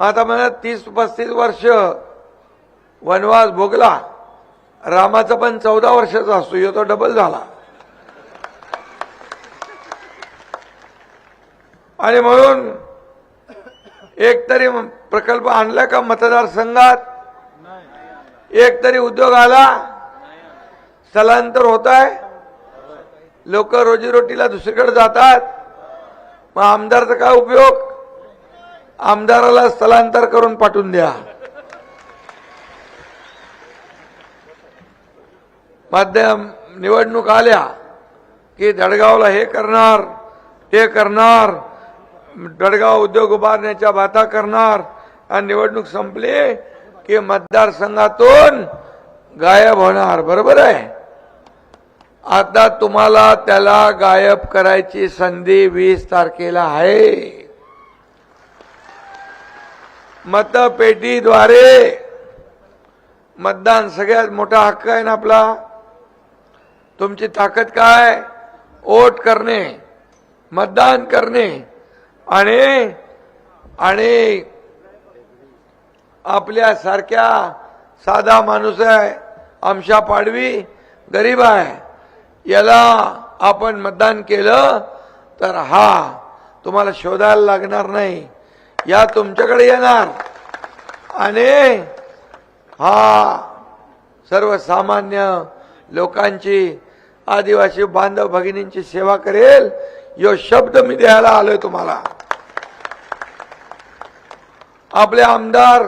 आता मला तीस पस्तीस वर्ष वनवास भोगला. रामाचा पण चौदा वर्षाचा असतो यो तो डबल झाला. आणि म्हणून एक तरी प्रकल्प आणला का मतदारसंघात? एक तरी उद्योग आला? स्थलांतर होत आहे लोक रोजीरोटीला दुसरीकडे जातात? मग आमदारचा काय उपयोग? आमदाराला स्थलांतर करून पाठवून द्या. माध्यम निवडणूक आल्या की दडगावला हे करणार ते करणार दडगाव उद्योग उभारण्याच्या बाता करणार आणि निवडणूक संपली की मतदारसंघातून गायब होणार. बरोबर आहे? आता तुम्हाला त्याला गायब करायची संधी वीस तारखेला आहे. मतपेटीद्वारे मतदान सगळ्यात मोठा हक्क आहे ना आपला? तुमची ताकद काय? वोट करणे मतदान करणे आणि आणि आपल्यासारख्या साधा माणूस आहे आमशा पाडवी गरीब आहे. याला आपण मतदान केलं तर हा तुम्हाला शोधायला लागणार नाही. या तुमच्याकडे येणार. आणि हा सर्वसामान्य लोकांची आदिवासी बांधव भगिनींची सेवा करेल यो शब्द मी द्यायला आलोय तुम्हाला. आपले आमदार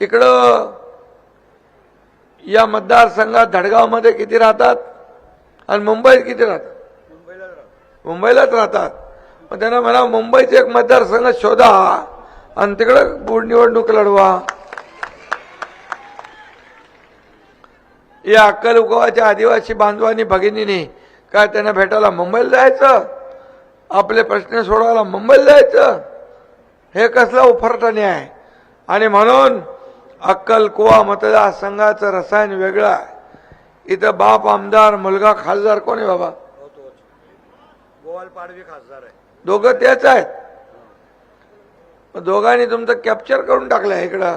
इकडं या मतदारसंघात धडगावमध्ये किती राहतात? आणि मुंबईत किती राहतात? मुंबईलाच राहतात. मग त्यांना मला मुंबईचे एक मतदारसंघ शोधा आणि तिकडं बोर्ड निवडणूक लढवा. या अक्कल उगवाच्या आदिवासी बांधवांनी भगिनीने काय त्यांना भेटायला मुंबईला जायचं? आपले प्रश्न सोडवायला मुंबईला जायचं? हे कसला उफरटणे आहे आणि म्हणून अक्कल कुवा मतदारसंघाचं रसायन वेगळं आहे. इथं बाप आमदार मुलगा खासदार कोण आहे बाबा? हो, गोवाल पाडवी खासदार आहे. दोघं तेच आहेत. दोघांनी तुमचं कॅप्चर करून टाकलंय इकडं.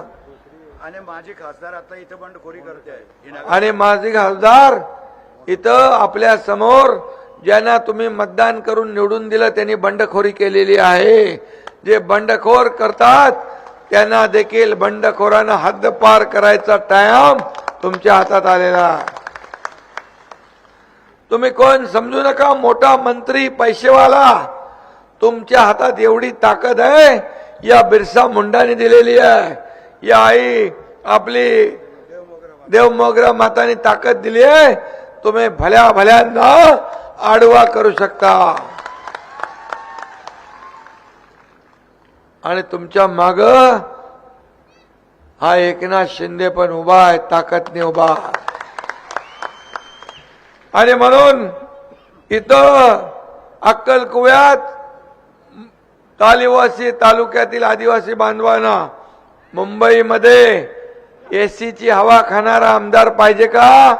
आणि माझी खासदार आता इथं बंडखोरी करते आणि माझे खासदार इथं आपल्यासमोर ज्यांना तुम्ही मतदान करून निवडून दिलं त्यांनी बंडखोरी केलेली आहे. जे बंडखोर करतात त्यांना देखील बंडखोरांना हद्दपार करायचा टाइम तुमच्या हातात आलेला. तुम्ही कोण समजू नका मोठा मंत्री पैसेवाला. तुमच्या हातात एवढी ताकद आहे या बिरसा मुंडाने दिलेली आहे. या आई आपली देव मोगरा माताने ताकद दिली आहे. तुम्ही भल्या भल्यांना आडवा करू शकता. आणि तुमच्या माग हा एकनाथ शिंदे पण उभा आहे ताकदने उभा. आणि म्हणून इथं अक्कलकुव्यात तालिवासी तालुक्यातील आदिवासी बांधवांना मुंबईमध्ये एसीची हवा खाणारा आमदार पाहिजे का?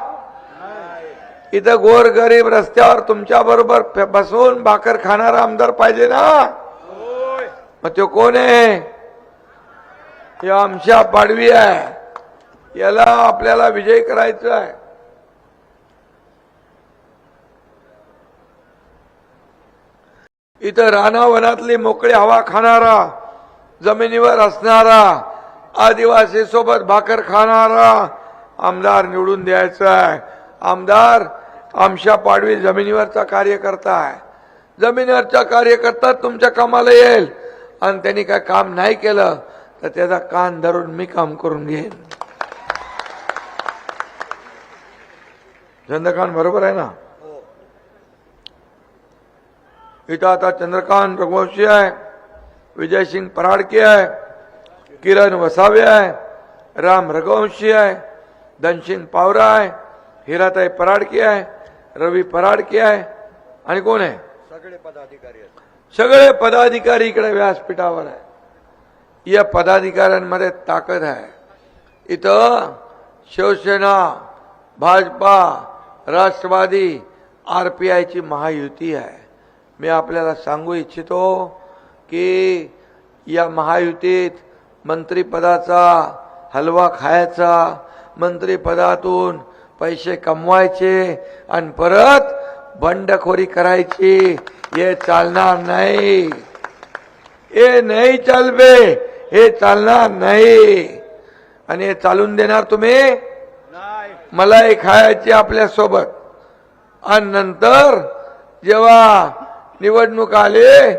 इथं गोर गरीब रस्त्यावर तुमच्या बरोबर बसून भाकर खाणारा आमदार पाहिजे ना? मग तो कोण आहे? हे आमच्या पाडवी आहे. याला आपल्याला विजय करायचा आहे. इथं रानावनातली मोकळी हवा खाणारा जमिनीवर असणारा आदिवासी सोबत भाकर खाणारा आमदार निवडून द्यायचा आहे. आमदार आमच्या पाडवी जमिनीवरचा कार्यकर्ता आहे. जमिनीवरचा कार्यकर्ता तुमच्या कामाला येईल. आणि त्यांनी काय काम नाही केलं तर त्याचा कान धरून मी काम करून घेईन. चंद्रकांत बरोबर आहे ना हो इथं आता चंद्रकांत रघुवंशी आहे विजयसिंग पराडके आहे किरण वसावे आहे राम रघुवंशी आहे धनसिंग पावरा आहे हिराताई पराडके आहे रवी पराडके आहे आणि कोण आहे? सगळे पदाधिकारी सगळे पदाधिकारी इकडे व्यासपीठावर आहे. या पदाधिकाऱ्यांमध्ये ताकद आहे. इथं शिवसेना भाजपा राष्ट्रवादी आर पी आयची महायुती आहे. मी आपल्याला सांगू इच्छितो की या महायुतीत मंत्रीपदाचा हलवा खायचा मंत्रीपदातून पैसे कमवायचे आणि परत बंडखोरी करायची हे चालणार नाही. हे नाही चालवे हे चालणार नाही. आणि हे चालून देणार तुम्ही? नाही. मलाई खायची आपल्यासोबत आणि नंतर जेव्हा निवडणूक आले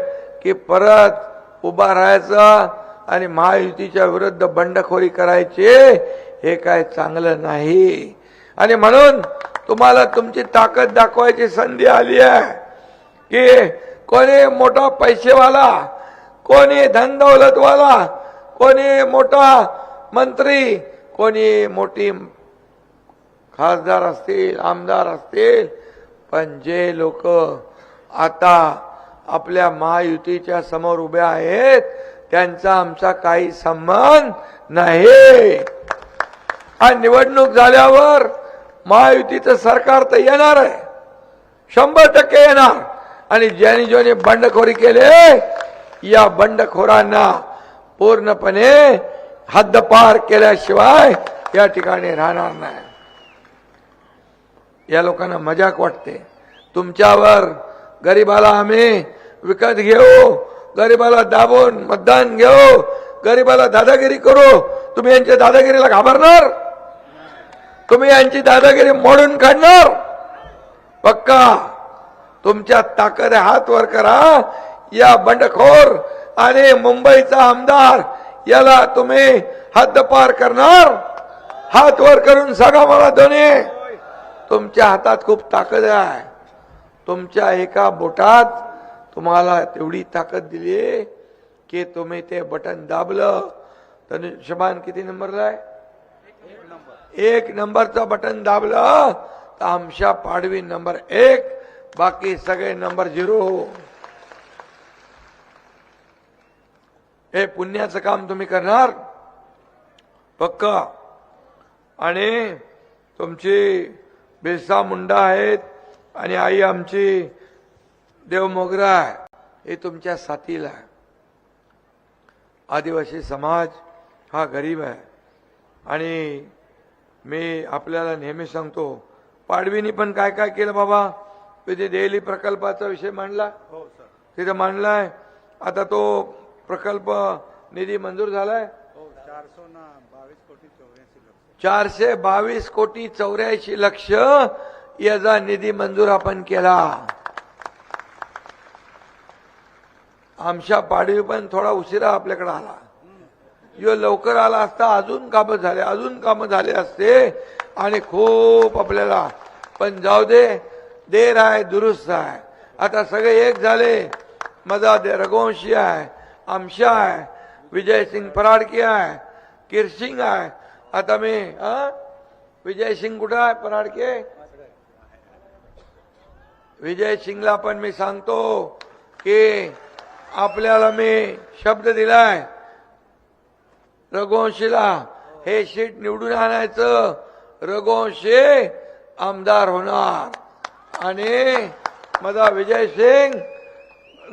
की परत उभा राहायचं आणि महायुतीच्या विरुद्ध बंडखोरी करायचे हे काय चांगलं नाही. आणि म्हणून तुम्हाला तुमची ताकद दाखवायची संधी आली आहे की कोणी मोठा पैसेवाला कोणी धनदौलतवाला कोणी मोठा मंत्री कोणी मोठी खासदार असतील आमदार असतील पण जे लोक आता आपल्या महायुतीच्या समोर उभ्या आहेत. त्यांचा आमचा काही संबंध नाही. आणि निवडणूक झाल्यावर महायुतीचं सरकार तर येणार आहे. शंभर टक्के येणार. आणि ज्यांनी ज्यांनी बंडखोरी केले या बंडखोरांना पूर्णपणे हद्दपार केल्याशिवाय या ठिकाणी राहणार नाही. या लोकांना मजाक वाटते. तुमच्यावर गरीबाला आम्ही विकत घेऊ. गरीबाला दाबून मतदान घेऊ. गरीबाला दादागिरी करू. तुम्ही यांच्या दादागिरीला घाबरणार? तुम्ही यांची दादागिरी मोडून काढणार? पक्का. तुमच्या ताकद आहे, हात वर करा. या बंडखोर आणि मुंबईचा आमदार याला तुम्ही हद्दपार करणार? हात वर करून सांगा मला दोन्ही तुमच्या हातात खूप ताकद आहे. तुमच्या एका बोटात तुम्हाला तेवढी ताकद दिली की तुम्ही ते बटन दाबलं. धनुष्यबाण किती नंबरला आहे? एक नंबरचं बटन दाबलं. तर आमच्या पाडवी नंबर एक. बाकी सगळे नंबर झिरो. हे पुण्याचं काम तुम्ही करणार. पक्का. आणि तुमची बिरसा मुंडा आहेत. आणि आई आमची देव मोगरा आहे हे तुमच्या साथीला आदिवासी समाज हा गरीब आहे. आणि मी आपल्याला नेहमी सांगतो पाडवीनी पण काय काय केलं बाबा? तिथे देहली प्रकल्पाचा विषय मांडला? हो सर. तिथे मांडलाय. आता तो प्रकल्प निधी मंजूर झालाय? हो चारशे ना बावीस कोटी चौऱ्याऐंशी लक्ष याचा निधी मंजूर आपण केला. आमच्या पाडवी पण थोडा उशिरा आपल्याकडे आला. यो लवकर आला असता अजून कामं झाले अजून कामं झाले असते आणि खूप आपल्याला. पण जाऊ दे देर आहे दुरुस्त आहे. आता सगळे एक झाले. मजा दे रघुवंशी आहे आमशा आहे विजयसिंग पराडकी आहे किरसिंग आहे. आता मी विजयसिंग विजय सिंग कुठं आहे? पराडके? विजय सिंगला पण मी सांगतो की आपल्याला मी शब्द दिलाय. रघुवंशीला हे सीट निवडून आणायचं. रघुवंशी आमदार होणार. आणि माझा विजय सिंग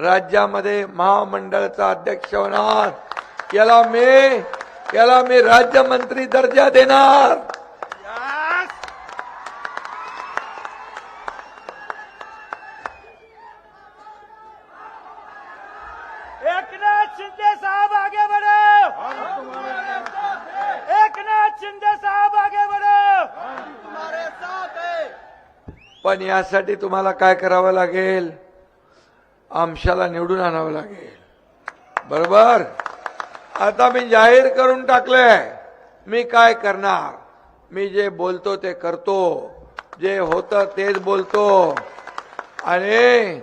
राज्यामध्ये महामंडळाचा अध्यक्ष होणार. याला मी याला मी राज्यमंत्री दर्जा देणार एकनाथ शिंदे साहब आगे बढ़ो एकनाथ शिंदे साहब आगे बढ़ो पण यासाठी तुम्हाला काय करावं लागेल? आमशाला निवडून आणावं लागेल. बरोबर? आता मी जाहीर करून टाकलंय. मी काय करणार? मी जे बोलतो ते करतो. जे होतं तेच बोलतो. आणि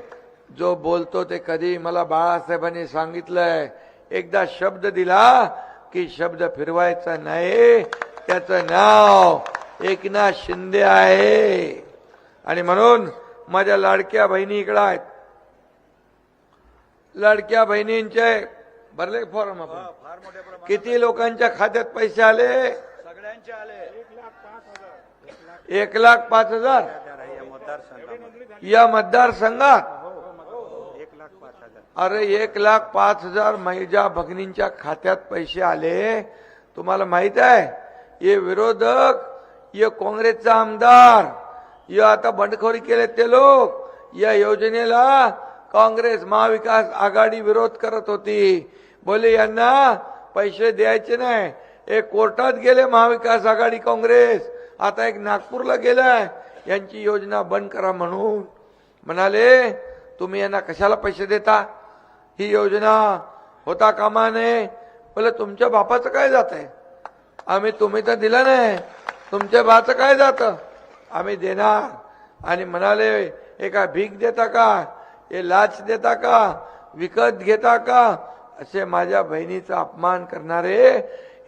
जो बोलतो ते कधी मला बाळासाहेबांनी सांगितलंय. एकदा शब्द दिला की शब्द फिरवायचा नाही त्याचं नाव एकनाथ शिंदे आहे. आणि म्हणून माझ्या लाडक्या बहिणी इकडं आहेत. लाडक्या बहिणींचे भरले फॉर्म आपण. किती लोकांच्या खात्यात पैसे आले? सगळ्यांचे आले. एक लाख पाच हजार. या मतदारसंघामध्ये या मतदारसंघात. एक लाख पाच हजार. अरे एक लाख पाच हजार महिला भगिनींच्या खात्यात पैसे आले. तुम्हाला माहीत आहे ये विरोधक ये काँग्रेसचा आमदार ये आता बंडखोरी केले ते लोक. या योजनेला काँग्रेस महाविकास आघाडी विरोध करत होती. बोले यांना पैसे द्यायचे नाही. एक कोर्टात गेले महाविकास आघाडी काँग्रेस. आता एक नागपूरला गेलाय. यांची योजना बंद करा म्हणून. म्हणाले तुम्ही यांना कशाला पैसे देता? ही योजना होता कामा नये. बोले तुमच्या बापाचं काय जात आहे आम्ही तुम्ही तर दिलं नाही. तुमच्या बाचं काय जातं? आम्ही देणार. आणि म्हणाले एका भीक देता का? हे लाच देता का? विकत घेता का? असे माझ्या बहिणीचा अपमान करणारे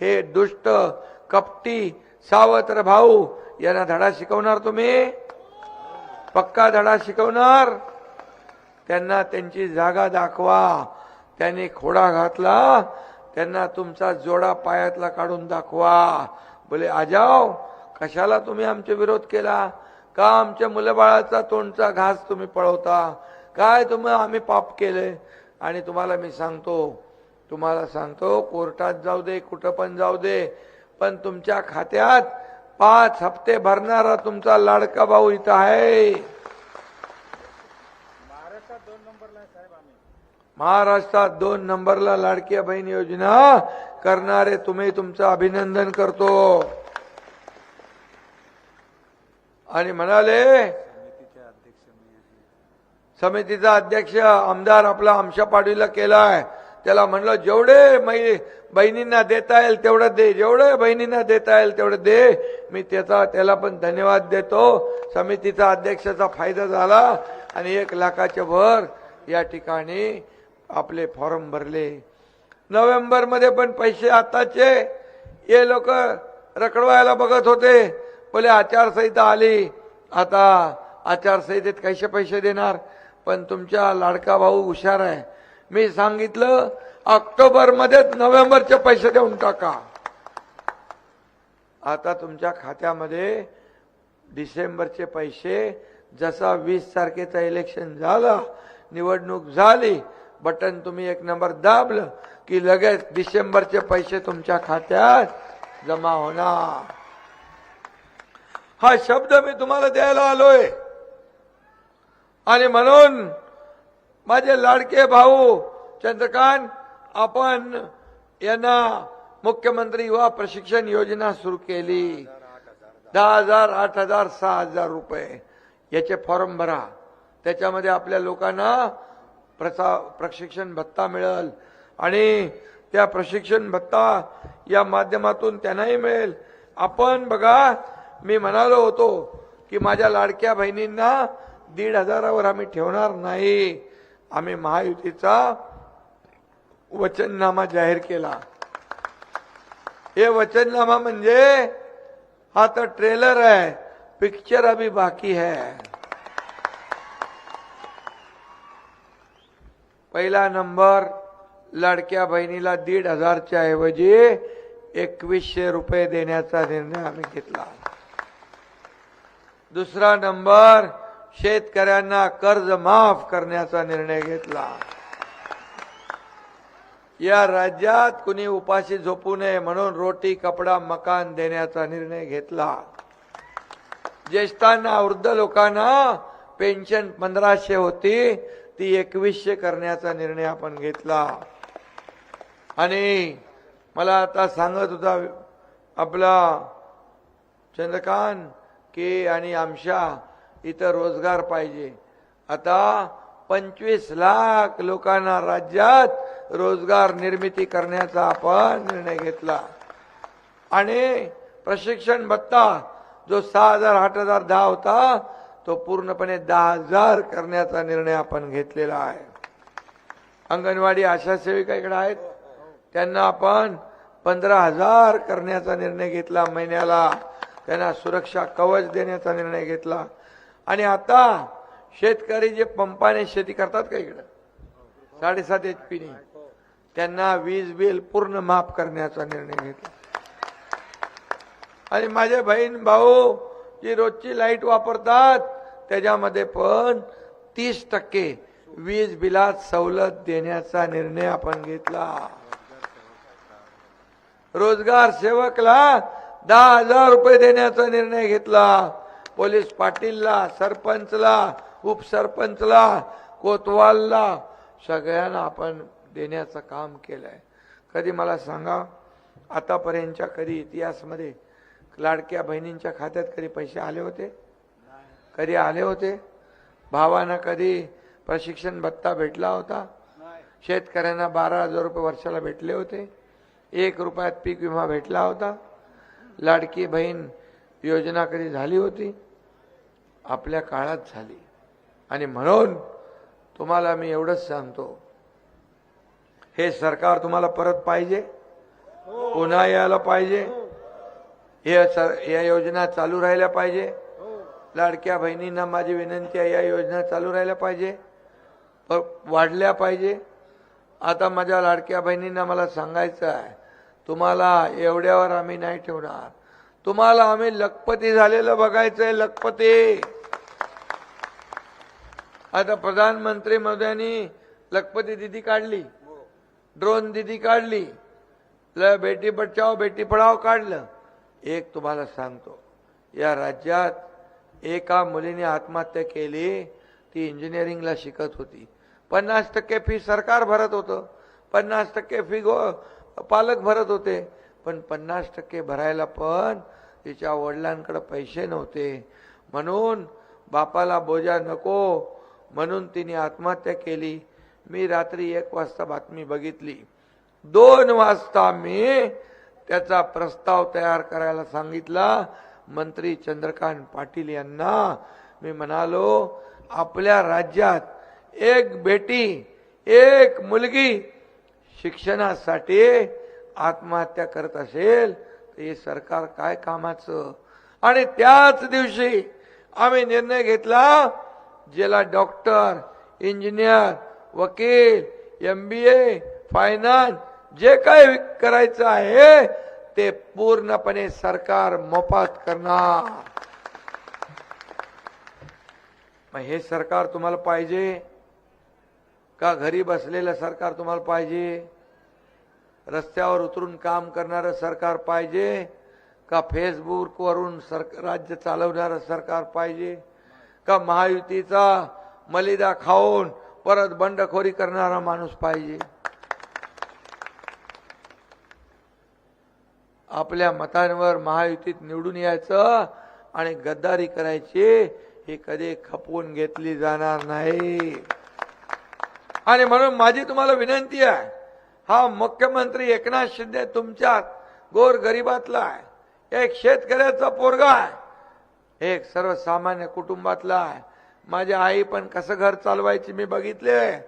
हे दुष्ट कपटी सावत्र भाऊ यांना धडा शिकवणार तुम्ही? पक्का धडा शिकवणार? त्यांना त्यांची जागा दाखवा. त्यांनी खोडा घातला. त्यांना तुमचा जोडा पायातला काढून दाखवा. बोले आजाव कशाला तुम्ही आमचे विरोध केला? का आमच्या मुलबाळाचा तोंडचा घास तुम्ही पळवता? काय तुम्ही आम्ही पाप केले? आणि तुम्हाला मी सांगतो तुम्हाला सांगतो कोर्टात जाऊ दे कुठं पण जाऊ दे पण तुमच्या खात्यात पाच हप्ते भरणारा तुमचा लाडका भाऊ इथं आहे. महाराष्ट्रात दोन नंबरला लाडक्या बहीण योजना करणारे तुम्ही तुमचं अभिनंदन करतो. आणि म्हणाले समितीचा अध्यक्ष आमदार आपला आमच्या पाडवीला केलाय. त्याला म्हणलं जेवढे मै बहिणींना देता येईल तेवढं दे. जेवढे बहिणींना देता येईल तेवढं दे. मी त्याचा त्याला पण धन्यवाद देतो. समितीचा अध्यक्षाचा फायदा झाला आणि एक लाखाच्या भर या ठिकाणी आपले फॉर्म भरले. नोव्हेंबरमध्ये पण पैसे आताचे. हे लोक रखडवायला बघत होते. बोले आचारसंहिता आली. आता आचारसंहितेत कैसे पैसे देणार? पण तुमच्या लाडका भाऊ हुशार आहे. मी सांगितलं ऑक्टोबर मध्येच नोव्हेंबरचे पैसे देऊन टाका. आता तुमच्या खात्यामध्ये डिसेंबरचे पैसे जसा वीस तारखेचा इलेक्शन झाला निवडणूक झाली बटन तुम्ही एक नंबर दाबलं की लगेच डिसेंबरचे पैसे तुमच्या खात्यात जमा होणार. हा शब्द मी तुम्हाला द्यायला आलोय. आणि म्हणून माझे लाडके भाऊ चंद्रकांत आपण यांना मुख्यमंत्री युवा प्रशिक्षण योजना सुरू केली. दहा हजार आठ हजार सहा हजार रुपये. याचे फॉर्म भरा. त्याच्यामध्ये आपल्या लोकांना प्रसा प्रशिक्षण भत्ता मिळेल. आणि त्या प्रशिक्षण भत्ता या माध्यमातून त्यांनाही मिळेल. आपण बघा मी म्हणालो होतो की माझ्या लाडक्या बहिणींना दीड हजारावर आम्ही ठेवणार नाही. आम्ही महायुतीचा वचननामा जाहीर केला. हे वचननामा म्हणजे हा तर ट्रेलर आहे पिक्चर अभी बाकी है. पहिला नंबर लाडक्या बहिणीला दीड हजारच्या ऐवजी एकवीसशे रुपये देण्याचा निर्णय आम्ही घेतला. दुसरा नंबर शेतकऱ्यांना कर्ज माफ करण्याचा निर्णय घेतला. या राज्यात कुणी उपाशी झोपू नये म्हणून रोटी कपडा मकान देण्याचा निर्णय घेतला. ज्येष्ठांना वृद्ध लोकांना पेन्शन पंधराशे होती ती एकवीसशे करण्याचा निर्णय आपण घेतला. आणि मला आता सांगत होता आपला चंद्रकांत की आणि आमच्या इथं रोजगार पाहिजे. आता पंचवीस लाख लोकांना राज्यात रोजगार निर्मिती करण्याचा आपण निर्णय घेतला. आणि प्रशिक्षण भत्ता जो सहा हजार आठ हजार दहा होता तो पूर्णपणे दहा हजार करण्याचा निर्णय आपण घेतलेला आहे. अंगणवाडी आशा सेविका इकडे आहेत. त्यांना आपण पंधरा हजार करण्याचा निर्णय घेतला महिन्याला. त्यांना सुरक्षा कवच देण्याचा निर्णय घेतला. आणि आता शेतकरी जे पंपाने शेती करतात का इकडं? साडेसात एच पीने त्यांना वीज बिल पूर्ण माफ करण्याचा निर्णय घेतला. आणि माझे बहीण भाऊ जी रोजची लाइट वापरतात त्याच्यामध्ये पण तीस टक्के वीज बिलात सवलत देण्याचा निर्णय आपण घेतला. रोजगार सेवकला दहा हजार रुपये देण्याचा निर्णय घेतला. पोलीस पाटीलला सरपंचला उपसरपंचला कोतवालला सगळ्यांना आपण देण्याचं काम केलंय. कधी मला सांगा आतापर्यंतच्या कधी इतिहासमध्ये लाडक्या बहिणींच्या खात्यात कधी पैसे आले होते? कधी आले होते? भावांना कधी प्रशिक्षण भत्ता भेटला होता? शेतकऱ्यांना बारा हजार रुपये वर्षाला भेटले होते. एक रुपयात पीक विमा भेटला होता. लाडकी बहीण योजना कधी झाली होती? आपल्या काळात झाली. आणि म्हणून तुम्हाला मी एवढंच सांगतो. हे सरकार तुम्हाला परत पाहिजे? पुन्हा यायला पाहिजे? हे सर या योजना चालू राहिल्या पाहिजे? लाडक्या बहिणींना माझी विनंती आहे या योजना चालू राहिल्या पाहिजे? वाढल्या पाहिजे? आता माझ्या लाडक्या बहिणींना मला सांगायचं आहे तुम्हाला एवढ्यावर आम्ही नाही ठेवणार. तुम्हाला आम्ही लखपती झालेलं बघायचंय लखपती. आता प्रधानमंत्री मोद्यांनी लखपती दिदी काढली ड्रोन दिदी काढली ल बेटी बचाव बेटी पढाव काढलं. एक तुम्हाला सांगतो या राज्यात एका मुलीने आत्महत्या केली ती इंजिनिअरिंगला शिकत होती. पन्नास टक्के फी सरकार भरत होतं. पन्नास टक्के फी गो पालक भरत होते. पण पन्नास टक्के भरायला पण तिच्या वडिलांकडे पैसे नव्हते. म्हणून बापाला बोजा नको. म्हणून तिने आत्महत्या केली. मी रात्री एक वाजता बातमी बघितली. दोन वाजता मी त्याचा प्रस्ताव तयार करायला सांगितला. मंत्री चंद्रकांत पाटील यांना. मी म्हणालो आपल्या राज्यात एक बेटी एक मुलगी शिक्षणासाठी आत्महत्या करत असेल तर हे सरकार काय कामाचं? आणि त्याच दिवशी आम्ही निर्णय घेतला ज्याला डॉक्टर इंजिनियर वकील एम बी ए फायनान्स जे काही करायचं आहे ते पूर्णपणे सरकार मोफत करणार. मग हे सरकार तुम्हाला पाहिजे? का घरी बसलेलं सरकार तुम्हाला पाहिजे? रस्त्यावर उतरून काम करणारं सरकार पाहिजे का फेसबुकवरून सर राज्य चालवणारं सरकार पाहिजे का महायुतीचा मलिदा खाऊन परत बंडखोरी करणारा माणूस पाहिजे? आपल्या मतांवर महायुतीत निवडून यायचं आणि गद्दारी करायची ही कधी खपवून घेतली जाणार नाही. आणि म्हणून माझी तुम्हाला विनंती आहे हा मुख्यमंत्री एकनाथ शिंदे तुमच्यात गोर गरिबातला आहे. एक शेतकऱ्याचा पोरगा आहे. एक सर्वसामान्य कुटुंबातला आहे. माझी आई पण कसं घर चालवायची मी बघितले.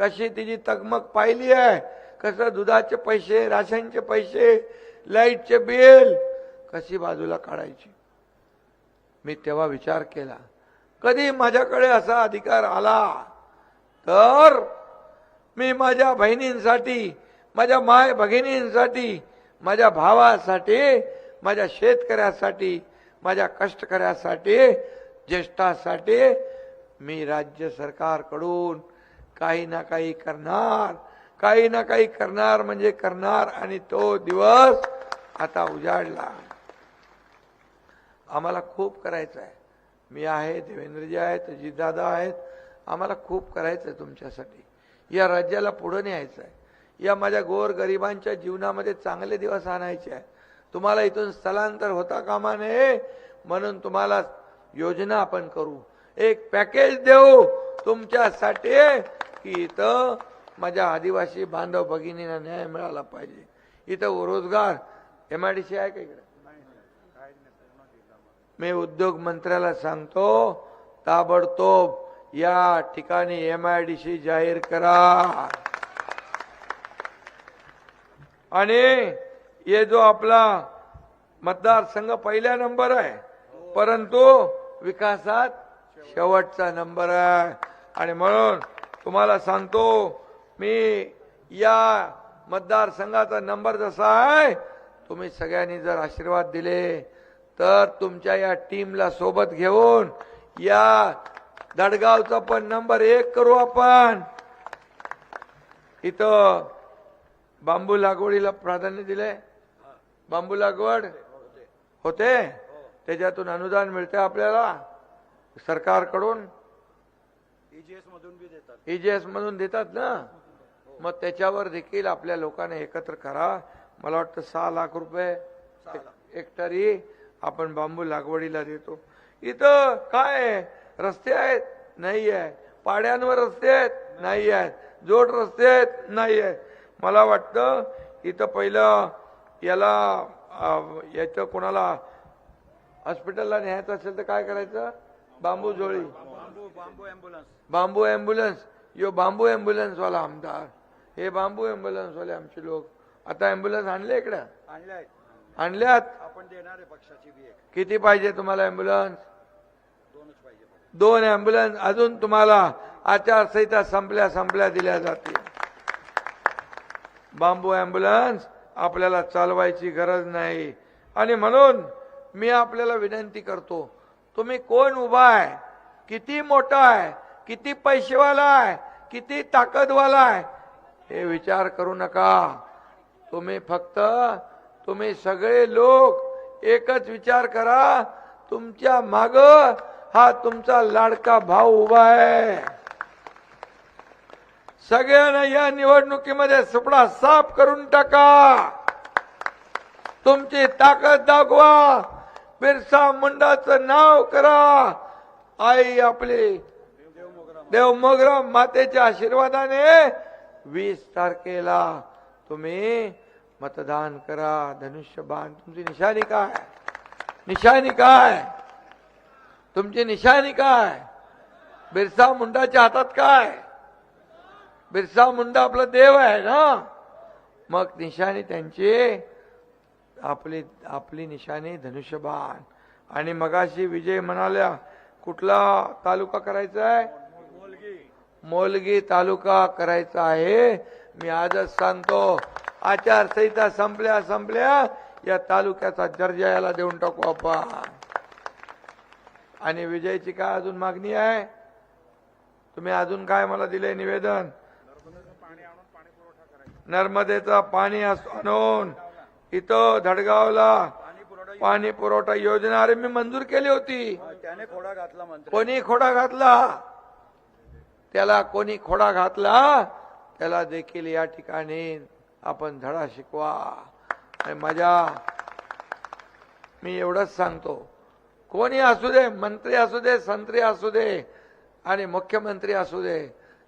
कशी तिची तगमग पाहिली आहे. कसं दुधाचे पैसे राशनचे पैसे लाईटचे बिल कशी बाजूला काढायची? मी तेव्हा विचार केला. कधी माझ्याकडे असा अधिकार आला? तर मी माझ्या बहिणींसाठी माझ्या माय भगिनींसाठी माझ्या भावासाठी माझ्या शेतकऱ्यासाठी माझ्या कष्टकऱ्यासाठी ज्येष्ठासाठी मी राज्य सरकारकडून काही ना काही करणार काही ना काही करणार म्हणजे करणार आणि तो दिवस आता उजाडला. आम्हाला खूप करायचं आहे. मी आहे देवेंद्रजी आहेत अजितदादा आहेत. आम्हाला खूप करायचं आहे तुमच्यासाठी. या राज्याला पुढं न्यायचं आहे. या माझ्या गोर गरिबांच्या जीवनामध्ये चांगले दिवस आणायचे आहे. तुम्हाला इथून स्थलांतर होता कामा नये म्हणून तुम्हाला योजना आपण करू. एक पॅकेज देऊ तुमच्यासाठी की इथं माझ्या आदिवासी बांधव भगिनींना न्याय मिळाला पाहिजे. इथं रोजगार. एम आय डी सी आहे का इकडे? मी उद्योग मंत्र्याला सांगतो ताबडतोब या ठिकाणी एम आय डी सी जाहीर करा. आणि ये जो आपला मतदारसंघ पहिला नंबर आहे परंतु विकासात शेवटचा नंबर आहे. आणि म्हणून तुम्हाला सांगतो मी या मतदारसंघाचा नंबर जसा आहे तुम्ही सगळ्यांनी जर आशीर्वाद दिले तर तुमच्या या टीमला सोबत घेऊन या धडगावचा पण नंबर एक करू आपण. इथं बांबू लागवडीला प्राधान्य दिलंय. बांबू लागवड होते. त्याच्यातून अनुदान मिळते आपल्याला. सरकारकडून ईजीएस मधून बी देतात. ईजीएस मधून देतात ना? मग त्याच्यावर देखील आपल्या लोकांना एकत्र करा. मला वाटतं सहा लाख रुपये हेक्टरी आपण बांबू लागवडीला देतो. इथं काय? रस्ते आहेत नाही आहे पाड्यांवर रस्ते आहेत नाही आहेत. जोड रस्ते आहेत नाही आहेत. मला वाटतं इथं पहिलं याला याचं कोणाला हॉस्पिटलला न्यायचं असेल तर काय करायचं? बांबू जोळी बांबू बांबू अँब्युलन्स बांबू ॲम्ब्युलन्स. यो बांबू ॲम्ब्युलन्स वाला आमदार. हे बांबू ॲम्ब्युलन्स वाले आमचे लोक. आता ॲम्ब्युलन्स आणले इकडं? आणले आहेत. आणल्यात? आपण देणार आहे पक्षाची किती पाहिजे तुम्हाला ॲम्ब्युलन्स? पाहिजे दोन ॲम्ब्युलन्स अजून तुम्हाला आचारसंहिता संपल्या संपल्या दिल्या जातील. बांबू ॲम्ब्युलन्स आपल्याला चालवायची गरज नाही. आणि म्हणून मी आपल्याला विनंती करतो तुम्ही कोण उभा आहे किती मोठा आहे किती पैसेवाला आहे किती ताकदवाला आहे हे विचार करू नका. तुम्ही फक्त तुम्ही सगळे लोक एकच विचार करा. तुमच्या माग हा तुमचा लाडका भाऊ उभा आहे. सगळ्यांना या निवडणुकीमध्ये सुपडा साफ करून टाका. तुमची ताकद दाखवा. बिरसा मुंडाचं नाव करा. आई आपली देव मोगरा मातेच्या आशीर्वादाने वीस तारखेला तुम्ही मतदान करा. धनुष्यबाण तुमची निशाणी काय? निशाणी काय? तुमची निशाणी काय? बिरसा मुंडाच्या हातात काय? बिरसा मुंडा आपला देव आहे ना? मग निशाणी त्यांची आपली आपली निशाणी धनुष्यबाण. आणि मगाशी विजय म्हणाल्या कुठला तालुका करायचा आहे? मोलगी तालुका करायचा आहे. मी आजच सांगतो आचारसंहिता संपल्या संपल्या या तालुक्याचा दर्जा याला देऊन टाकू आपण. आणि विजयची काय अजून मागणी आहे? तुम्ही अजून काय मला दिले निवेदन? नर्मदेचा पाणी आणून इथं धडगावला पाणी पुरवठा योजना अरे मी मंजूर केली होती. त्याने खोडा घातला कोणी खोडा घातला? त्याला कोणी खोडा घातला? त्याला देखील या ठिकाणी आपण धडा शिकवा. आणि माझ्या मी एवढंच सांगतो. कोणी असू दे मंत्री असू दे संत्री असू दे आणि मुख्यमंत्री असू दे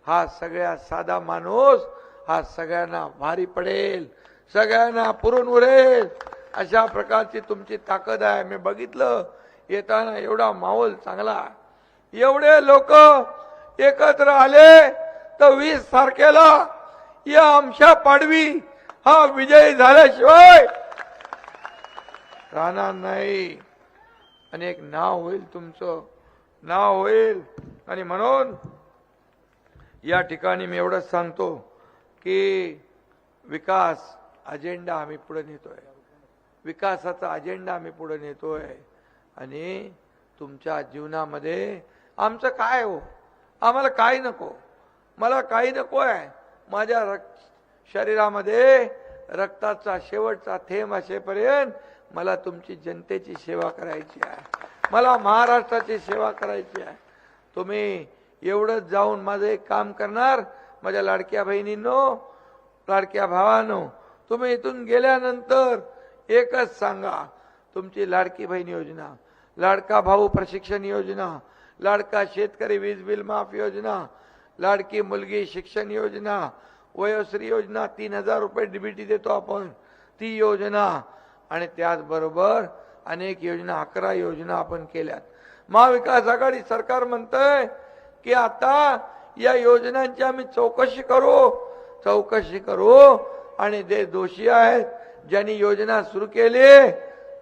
हा सगळ्या साधा माणूस हा सगळ्यांना भारी पडेल सगळ्यांना पुरून उरेल. अशा प्रकारची तुमची ताकद आहे. मी बघितलं येताना एवढा माहोल चांगला. एवढे लोक एकत्र आले तर वीस तारखेला या आमच्या पाडवी हा विजय झाल्याशिवाय राहणार नाही. आणि एक नाव होईल तुमचं. नाव होईल. आणि म्हणून या ठिकाणी मी एवढंच सांगतो की विकास अजेंडा आम्ही पुढे नेतोय. विकासाचा अजेंडा आम्ही पुढे नेतोय. आणि तुमच्या जीवनामध्ये आमचं काय हो? आम्हाला काय नको. मला काही नको आहे. माझ्या रक्त शरीरामध्ये रक्ताचा शेवटचा थेंब असेपर्यंत मला तुमची जनतेची सेवा करायची आहे. मला महाराष्ट्राची सेवा करायची आहे. तुम्ही एवढंच जाऊन माझं एक काम करणार. माझ्या लाडक्या बहिणींनो लाडक्या भावानो तुम्ही इथून गेल्यानंतर एकच सांगा. तुमची लाडकी बहीण योजना लाडका भाऊ प्रशिक्षण योजना लाडका शेतकरी वीज बिल माफ योजना लाडकी मुलगी शिक्षण योजना वयोश्री योजना तीन हजार रुपये डीबीटी देतो आपण. ती योजना आणि त्याचबरोबर अनेक योजना अकरा योजना आपण केल्यात. महाविकास आघाडी सरकार म्हणतंय की आता या योजनांची आम्ही चौकशी करू चौकशी करू आणि जे दोषी आहेत ज्यांनी योजना सुरू केली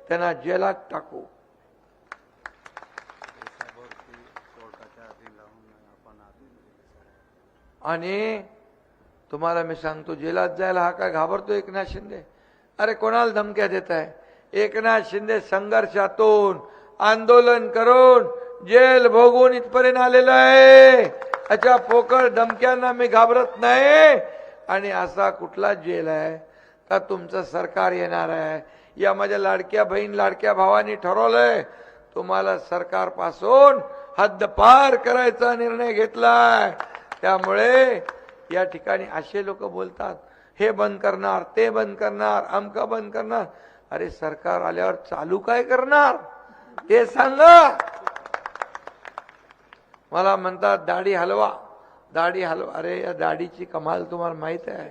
त्यांना जेलात टाकू. आणि तुम्हाला मी सांगतो जेलात जायला हा काय घाबरतो एकनाथ शिंदे? अरे कोणाला धमक्या देत आहे एकनाथ शिंदे संघर्षातून आंदोलन करून जेल भोगून इथपर्यंत आलेलं आहे. अशा पोकळ धमक्यांना मी घाबरत नाही. आणि असा कुठला जेल आहे? का तुमचं सरकार येणार आहे? या माझ्या लाडक्या बहीण लाडक्या भावानी ठरवलंय. तुम्हाला सरकारपासून हद्दपार करायचा निर्णय घेतलाय. त्यामुळे या ठिकाणी असे लोक बोलतात. हे बंद करणार ते बंद करणार अमका बंद करणार. अरे सरकार आल्यावर चालू काय करणार? ते सांगा. मला म्हणतात दाढी हलवा दाढी हलवा. अरे या दाढीची कमाल तुम्हाला माहीत आहे.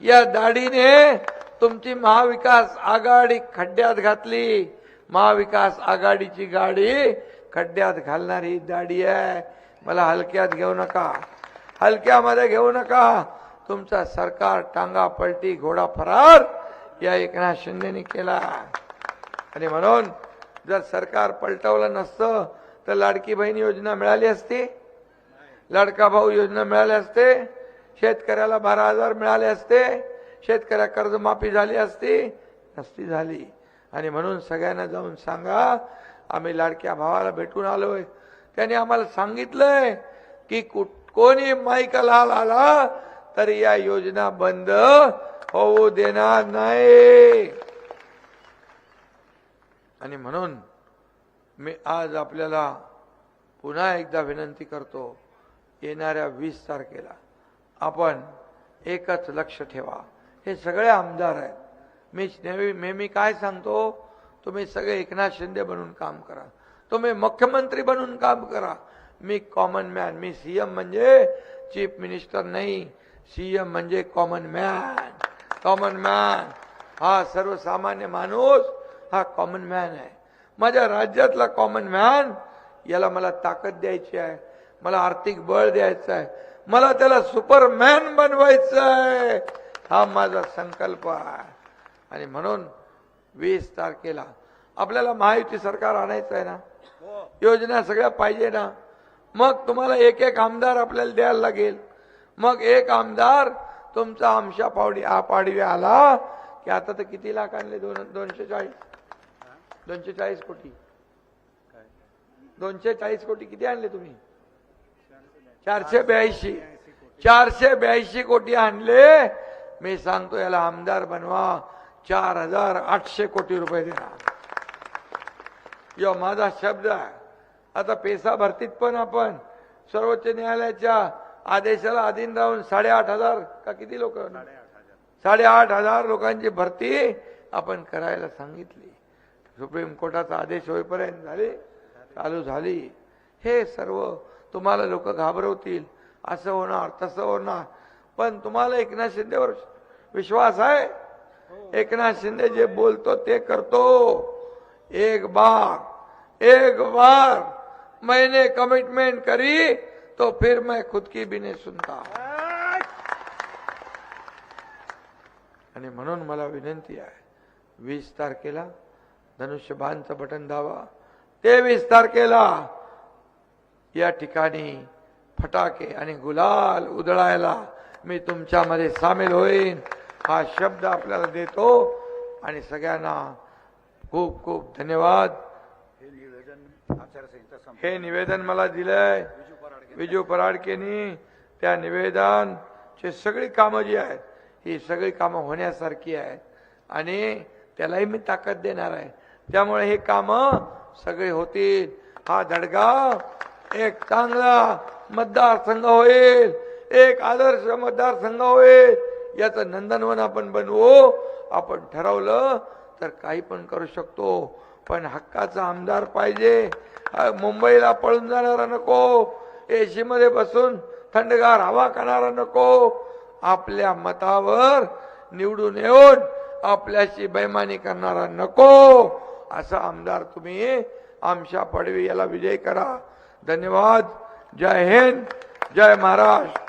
या दाढीने तुमची महाविकास आघाडी खड्ड्यात घातली. महाविकास आघाडीची गाडी खड्ड्यात घालणारी दाढी आहे. मला हलक्यात घेऊ नका. हलक्यामध्ये घेऊ नका. तुमचा सरकार टांगा पलटी घोडा फरार या एकनाथ शिंदेने केला. आणि म्हणून जर सरकार पलटवलं नसतं तर लाडकी बहीण योजना मिळाली असती? लाडका भाऊ योजना मिळाली असते? शेतकऱ्याला बारा हजार मिळाले असते? शेतकऱ्या कर्जमाफी झाली असती? नसती झाली. आणि म्हणून सगळ्यांना जाऊन सांगा आम्ही लाडक्या भावाला भेटून आलोय. त्याने आम्हाला सांगितलंय की कुठ कोणी माईका लाल आला तर या योजना बंद होऊ देणार नाही. आणि म्हणून मी आज आपल्याला पुन्हा एकदा विनंती करतो येणाऱ्या वीस तारखेला आपण एकच लक्ष ठेवा. हे सगळे आमदार आहेत. मी नेहमी नेहमी काय सांगतो? तुम्ही सगळे एकनाथ शिंदे बनून काम करा. तुम्ही मुख्यमंत्री बनून काम करा. मी कॉमन मॅन मी सीएम म्हणजे चीफ मिनिस्टर नाही. सीएम म्हणजे कॉमन मॅन कॉमन मॅन हा सर्वसामान्य माणूस हा कॉमन मॅन आहे. माझ्या राज्यातला कॉमन मॅन याला मला ताकद द्यायची आहे. मला आर्थिक बळ द्यायचं आहे. मला त्याला सुपरमॅन बनवायचं आहे. हा माझा संकल्प आहे. आणि म्हणून वीस तारखेला आपल्याला महायुती सरकार आणायचं आहे ना? योजना सगळ्या पाहिजे ना? मग तुम्हाला एक एक आमदार आपल्याला द्यायला लागेल. मग एक आमदार तुमचा आमशा पावडी आ पाडवी आला की आता तर किती लाख आणले? दोन दोनशे चाळीस दोनशे चाळीस कोटी. दोनशे चाळीस कोटी किती आणले तुम्ही? चारशे ब्याऐंशी. चारशे ब्याऐंशी कोटी आणले. मी सांगतो याला आमदार बनवा. चार हजार आठशे कोटी रुपये देणार. यो माझा शब्द आहे. आता पेसा भरतीत पण आपण. सर्वोच्च न्यायालयाच्या आदेशाला अधीन राहून साडेआठ हजार का किती लोक? साडेआठ हजार. लोकांची भरती आपण करायला सांगितली. सुप्रीम कोर्टाचा आदेश होईपर्यंत झाली चालू झाली. हे सर्व तुम्हाला लोक घाबरवतील. असं होणार तसं होणार. पण तुम्हाला एकनाथ शिंदेवर विश्वास आहे? एकनाथ शिंदे जे बोलतो ते करतो. एक बार एक बार मैंने कमिटमेंट करी तो फिर मैं खुद की भी नहीं सुनता। आणि म्हणून मला विनंती आहे वीस तारखेला धनुष्यबाणचं बटन दाबा. तेवीस तारखेला या ठिकाणी फटाके आणि गुलाल उधळायला मी तुमच्यामध्ये सामील होईन. हा शब्द आपल्याला देतो आणि सगळ्यांना खूप खूप धन्यवाद. हे निवेदन आचारसंहिता हे निवेदन मला दिलंय. विजू पराडकेनी त्या निवेदनचे सगळी कामं जी आहेत ही सगळी कामं होण्यासारखी आहेत. आणि त्यालाही मी ताकद देणार आहे. त्यामुळे हे कामं सगळे होतील. हा धडगा एक चांगला मतदारसंघ होईल. एक आदर्श मतदारसंघ होईल. याचं नंदनवन आपण बनवू. आपण ठरवलं तर काही पण करू शकतो. पण हक्काचा आमदार पाहिजे. मुंबईला पळून जाणारा नको. एसी मध्ये बसून थंडगार हवा खाणारा नको. आपल्या मतावर निवडून येऊन आपल्याशी बैमानी करणारा नको. असा आमदार तुम्ही आमशा पडवी याला विजय करा. धन्यवाद. जय हिंद. जय महाराष्ट्र.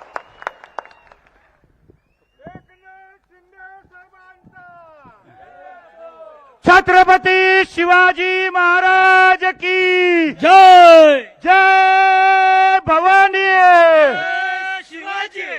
छत्रपती शिवाजी महाराज की जय भवानी! शिवाजी!